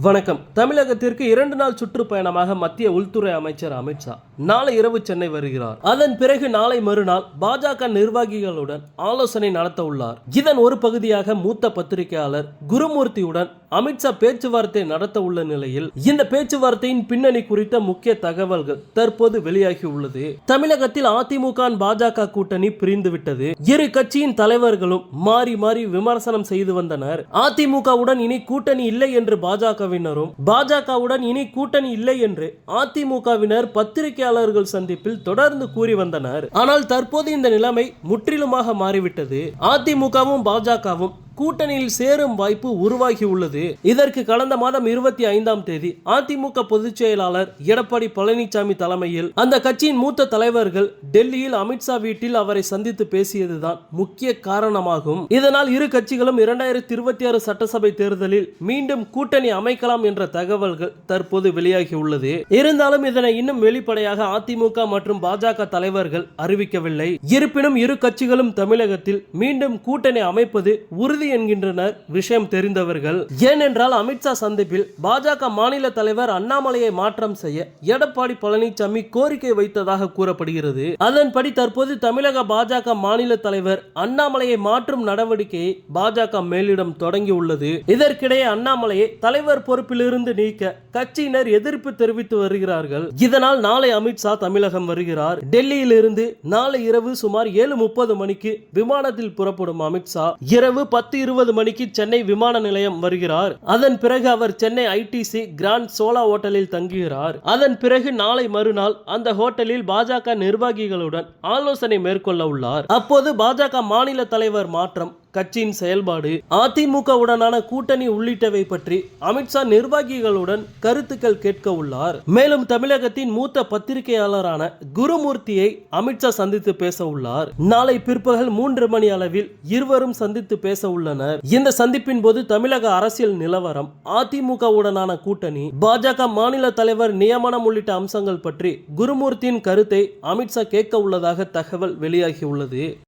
வணக்கம். தமிழகத்திற்கு இரண்டு நாள் சுற்றுப்பயணமாக மத்திய உள்துறை அமைச்சர் அமித்ஷா நாளை இரவு சென்னை வருகிறார். அதன் பிறகு நாளை மறுநாள் பாஜக நிர்வாகிகளுடன் ஆலோசனை நடத்த உள்ளார். இதன் ஒரு பகுதியாக மூத்த பத்திரிகையாளர் குருமூர்த்தியுடன் அமித்ஷா பேச்சுவார்த்தை நடத்த உள்ள நிலையில் இந்த பேச்சுவார்த்தையின் பின்னணி குறித்த முக்கிய தகவல்கள் தற்போது வெளியாகி உள்ளது. தமிழகத்தில் அதிமுக பாஜக கூட்டணி பிரிந்து விட்டது. இரு கட்சியின் தலைவர்களும் மாறி மாறி விமர்சனம் செய்து வந்தனர். அதிமுகவுடன் இனி கூட்டணி இல்லை என்று பாஜகவினரும் பாஜகவுடன் இனி கூட்டணி இல்லை என்று அதிமுகவினர் பத்திரிகையாளர்கள் சந்திப்பில் தொடர்ந்து கூறி வந்தனர். ஆனால் தற்போது இந்த நிலைமை முற்றிலுமாக மாறிவிட்டது. அதிமுகவும் பாஜகவும் கூட்டணியில் சேரும் வாய்ப்பு உருவாகி உள்ளது. இதற்கு கடந்த மாதம் இருபத்தி ஐந்தாம் தேதி அதிமுக பொதுச் செயலாளர் எடப்பாடி பழனிசாமி தலைமையில் அந்த கட்சியின் மூத்த தலைவர்கள் டெல்லியில் அமித்ஷா வீட்டில் அவரை சந்தித்து பேசியதுதான் முக்கிய காரணமாகும். இதனால் இரு கட்சிகளும் இரண்டாயிரத்தி இருபத்தி ஆறு சட்டசபை தேர்தலில் மீண்டும் கூட்டணி அமைக்கலாம் என்ற தகவல்கள் தற்போது வெளியாகி உள்ளது. இருந்தாலும் இதனை இன்னும் வெளிப்படையாக அதிமுக மற்றும் பாஜக தலைவர்கள் அறிவிக்கவில்லை. இருப்பினும் இரு கட்சிகளும் தமிழகத்தில் மீண்டும் கூட்டணி அமைப்பது உறுதி உறுதி என்கின்றனர் விஷயம் தெரிந்தவர்கள் ஏனென்றால் அமித்ஷா சந்திப்பில் பாஜக மாநில தலைவர் அண்ணாமலையை மாற்றம் செய்ய எடப்பாடி பழனிசாமி கோரிக்கை வைத்ததாக கூறப்படுகிறது. அதன்படி தற்போது தமிழக பாஜக மாநில தலைவர் அண்ணாமலையை மாற்றும் நடவடிக்கையை பாஜக மேலிடம் தொடங்கியுள்ளது. இதற்கிடையே அண்ணாமலையை தலைவர் பொறுப்பிலிருந்து நீக்க கட்சியினர் எதிர்ப்பு தெரிவித்து வருகிறார்கள். இதனால் நாளை அமித்ஷா தமிழகம் வருகிறார். டெல்லியில் இருந்து நாளை இரவு சுமார் ஏழு முப்பது மணிக்கு விமானத்தில் புறப்படும் அமித்ஷா இரவு பத்து இருபது மணிக்கு சென்னை விமான நிலையம் வருகிறார். அதன் பிறகு அவர் சென்னை ஐடிசி கிராண்ட் சோலா ஹோட்டலில் தங்குகிறார். அதன் பிறகு நாளை மறுநாள் அந்த ஹோட்டலில் பாஜக நிர்வாகிகளுடன் ஆலோசனை மேற்கொள்ள உள்ளார். அப்போது பாஜக மாநில தலைவர் மாற்றம் கட்சியின் செயல்பாடு அதிமுகவுடனான கூட்டணி உள்ளிட்டவை பற்றி அமித்ஷா நிர்வாகிகளுடன் கருத்துக்கள் கேட்க உள்ளார். மேலும் தமிழகத்தின் மூத்த பத்திரிகையாளரான குருமூர்த்தியை அமித்ஷா சந்தித்து பேச உள்ளார். நாளை பிற்பகல் மூன்று மணி அளவில் இருவரும் சந்தித்து பேச உள்ளனர். இந்த சந்திப்பின் போது தமிழக அரசியல் நிலவரம் அதிமுகவுடனான கூட்டணி பாஜக மாநில தலைவர் நியமனம் உள்ளிட்ட அம்சங்கள் பற்றி குருமூர்த்தியின் கருத்தை அமித்ஷா கேட்க உள்ளதாக தகவல் வெளியாகியுள்ளது